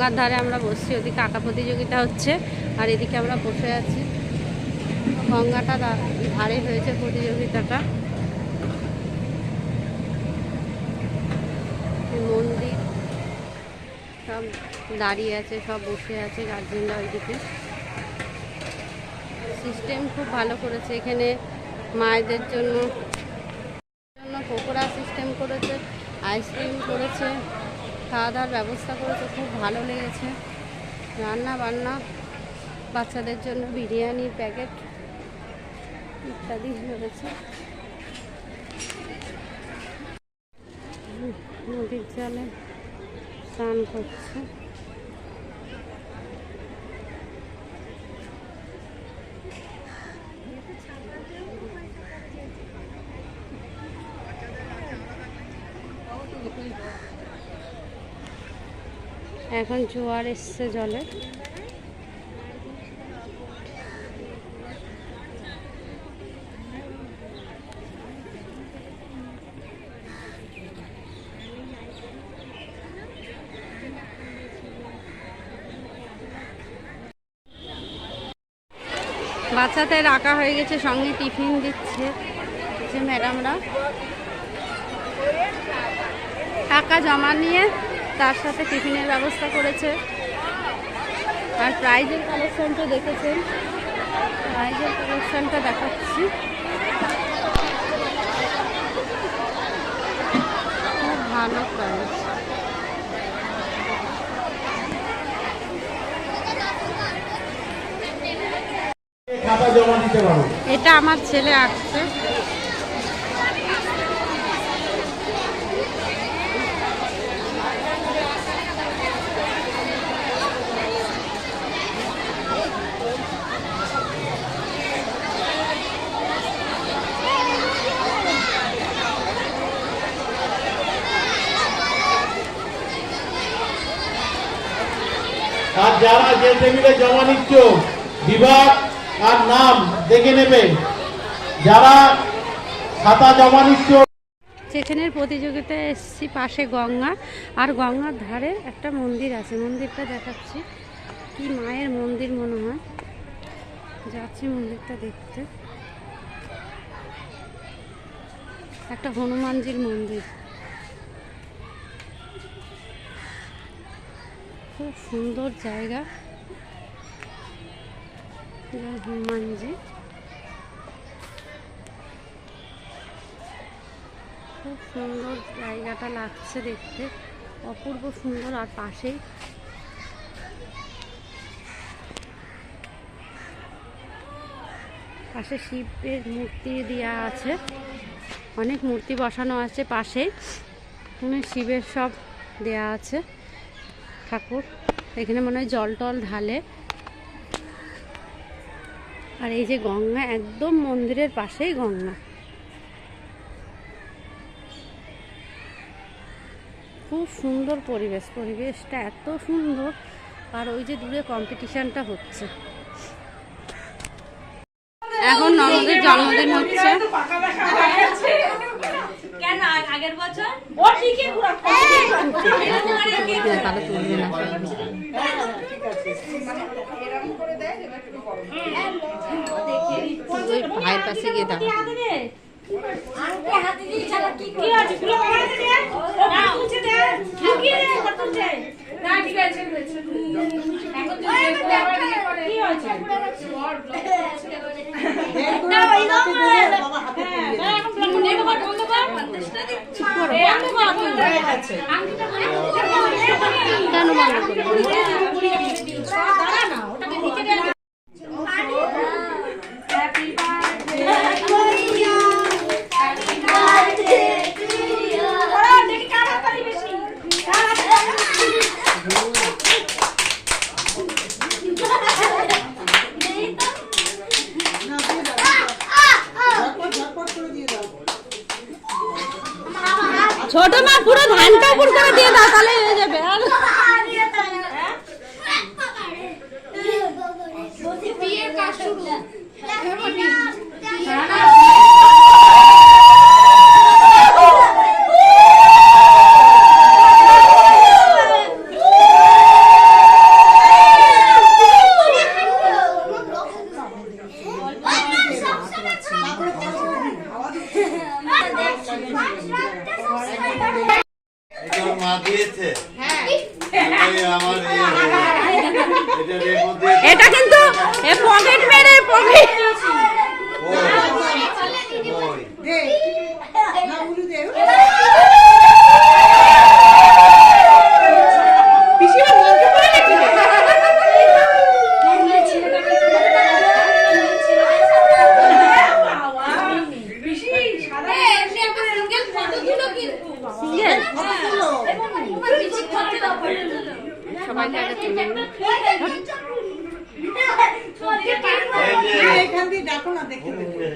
গঙ্গার ধারে আমরা বসছি, ওদিকে আঁকা প্রতিযোগিতা হচ্ছে, আর এদিকে আমরা বসে আছি। গঙ্গাটা ধারে হয়েছে প্রতিযোগিতাটা। মন্দির সব দাঁড়িয়ে আছে, সব বসে আছে গার্জেনরা ওইদিকে। সিস্টেম খুব ভালো করেছে এখানে মায়েদের জন্য। পকোড়া সিস্টেম করেছে আইসক্রিম করেছে। খাওয়া দাওয়ার ব্যবস্থা করেছে, খুব ভালো লেগেছে। রান্না বান্না বাচ্চাদের জন্য বিরিয়ানির প্যাকেট ইত্যাদি রয়েছে নদীর জলে স্নান করছে। এখন জোয়ার এসছে জলে। বাচ্চাতে রাখা হয়ে গেছে, সঙ্গে টিফিন দিচ্ছে যে ম্যাডামরা। টাকা জমা নিয়ে তার সাথে টিফিনের ব্যবস্থা করেছে। আর প্রাইজের কালেকশনটা দেখেছেন? প্রাইজের কালেকশনটা দেখাচ্ছি। খুব ভালো প্রাইজ এটা আমার ছেলে আঁকছে আর যে টেবিলে জমা নিচ্ছ, বিভাগ আর নাম দেখে নেবে। যারা খাতা জমা নিচ্ছ, সেখানের প্রতিযোগিতায় এসেছি, পাশে গঙ্গা। আর গঙ্গার ধারে একটা মন্দির আছে, মন্দিরটা দেখাচ্ছি। কি মায়ের মন্দির মনে হয়? যাচ্ছি মন্দিরটা দেখতে। একটা হনুমানজির মন্দির। খুব সুন্দর জায়গা। জয় হনুমানজি খুব সুন্দর জায়গাটা লাগছে দেখতে। অপূর্ব সুন্দর আর পাশেই পাশে শিবের মূর্তি দেওয়া আছে। অনেক মূর্তি বসানো আছে পাশে। শিবের সব দেয়া আছে। ঠাকুর, এখানে মনে হয় জল টল ঢালে। আর এই যে গঙ্গা একদম মন্দিরের পাশেই গঙ্গা। খুব সুন্দর পরিবেশ পরিবেশটা এত সুন্দর। আর ওই যে দূরে কম্পিটিশনটা হচ্ছে। এখন ননদের জন্মদিন হচ্ছে। কেন? আগের বছর? তাহলে তুলবে না। ওই ভাইয়ের কাছে গিয়ে দাঁড়া কি আছে ফুলো মামাকে দে না তুলছে দে লুকিয়ে দে কত তুলছে না ঠিক আছে এখন কেন মানা করব দাঁড়া না ওটাকে নিচে দে হ্যাপি বার্থডে ওরা দেখি কার হাততালি বেশি কার হাততালি ছোট মা পুরো ধানটা উপর করে দিয়ে দাও তাহলে হয়ে যাবে আর বিয়ের কাজ শুরু এটা কিন্তু পকেট মেরে পকেট এমনি একটা সিঙ্গেল ফটো তুলো কিন্তু তোমার পিছিয়ে করতে দাও সবাইকে আগে তুলে নিই। এখান দিয়ে ডাকো না দেখে দেবে।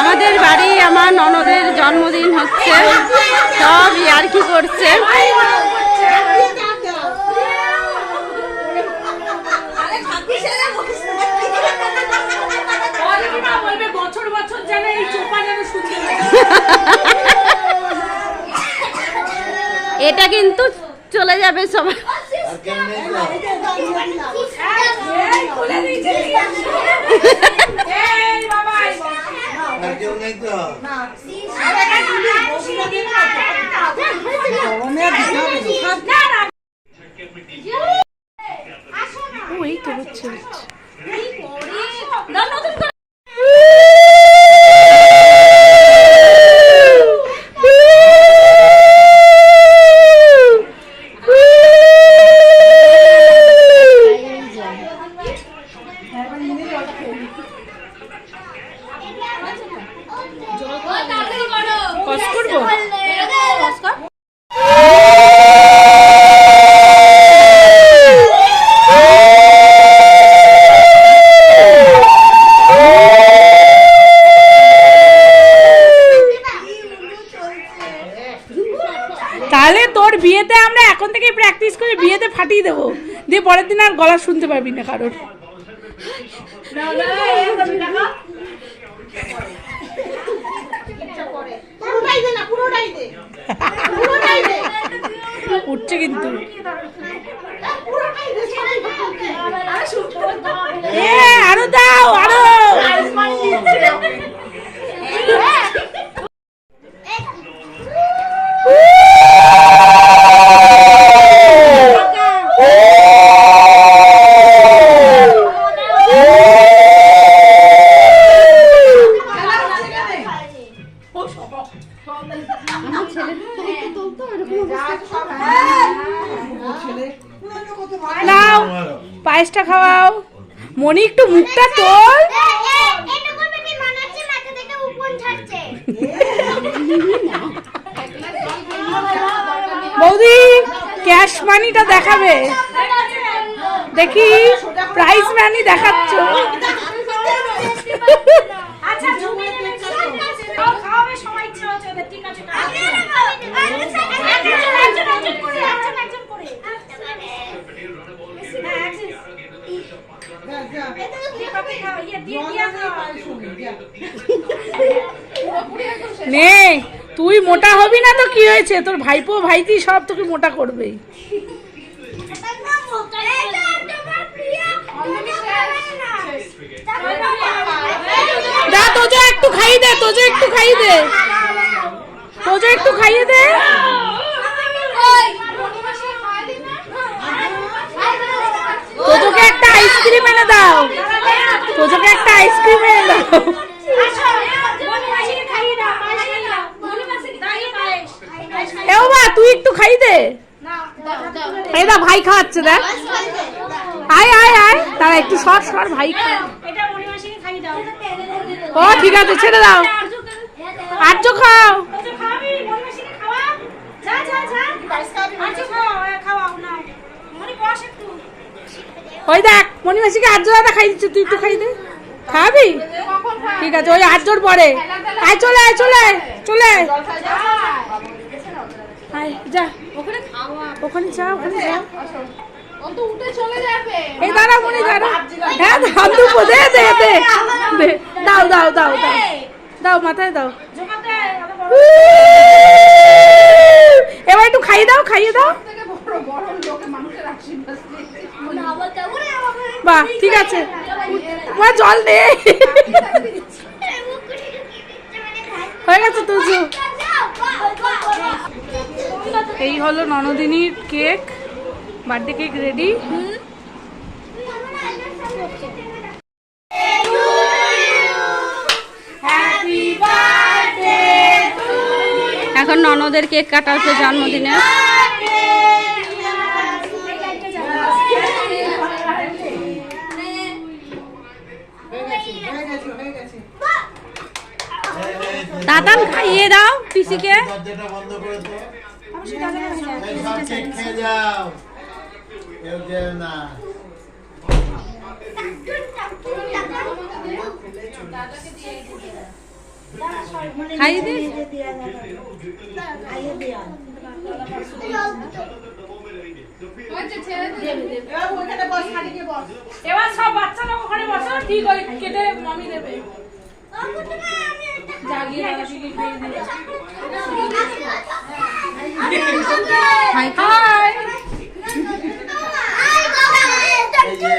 আমাদের বাড়ি আমার ননদের জন্মদিন হচ্ছে সব ইয়ার্কি করছে বলবে বছর বছর যেন এই চোপা যেন শুনতে এটা কিন্তু চলে যাবে সবাই না। তাড়াতাড়ি ফাটিয়ে দেবো। দিয়ে পরের দিন আর গলা শুনতে পারবি না কারোর। উঠছে কিন্তু। আরও দাও আরও। নাও, পায়েসটা খাওয়াও। মনি, একটু মুখটা তোল। বৌদি ক্যাশ মানিটা দেখাবে। দেখি প্রাইস মানি দেখাচ্ছ। আচ্ছা জমি খাওয়াবে সময় ইচ্ছা হচ্ছে ওদের ঠিক আছে একজন একজন একজন করে একজন একজন করে হ্যাঁ একজন যা, যা। দিয়ে পাপে খাও ইয়ে দিয়ে দিয়ে খাও পায়ে শোনে, যা। নে তুই মোটা হবি না তো কি হয়েছে? তোর ভাইপো ভাইজি সব তোকে মোটা করবে। দা একটু দে একটু দে। একটু খাইয়ে দে। একটা আইসক্রিম এনে দাও। তোজোকে একটা আইসক্রিম এনে দাও এ বা তুই একটু খাই দে এই ভাই খাওয়াচ্ছে, দেখ। আয় আয় আয়। তারা একটু সর সর, ভাই ও, ঠিক আছে, ছেড়ে দাও। আর্য খাও। ওই দেখ, মণিমাসিকে আর্য দাদা খাই দিচ্ছে, তুই একটু খাই দে। খাবি? ঠিক আছে, ওই আর্যর পরে। আয়, চলে আয় চলে আয় চলে আয়, যা। ওখানে খাওয়া। ওখানে যা ওখানে যা। এই দাঁড়া দাঁড়া। হ্যাঁ দুপো দে দে দে। দাও দাও দাও দাও। দাও মাথায় দাও। এবার একটু খাইয়ে দাও খাইয়ে দাও। বাহ ঠিক আছে। জল দে। হয়ে গেছে তুজু এই হলো ননদিনীর কেক বার্থডে কেক রেডি এখন ননদের কেক কাটা হচ্ছে জন্মদিনে। দাদান খাইয়ে দাও পিসিকে। সব কেক খেয়ে যাও। কেউ না। খাইয়ে দে। এবার সব বাচ্চারা ওখানে বসো ঠিক ওই কেটে মামি দেবে। জাগিয়ে হাই যে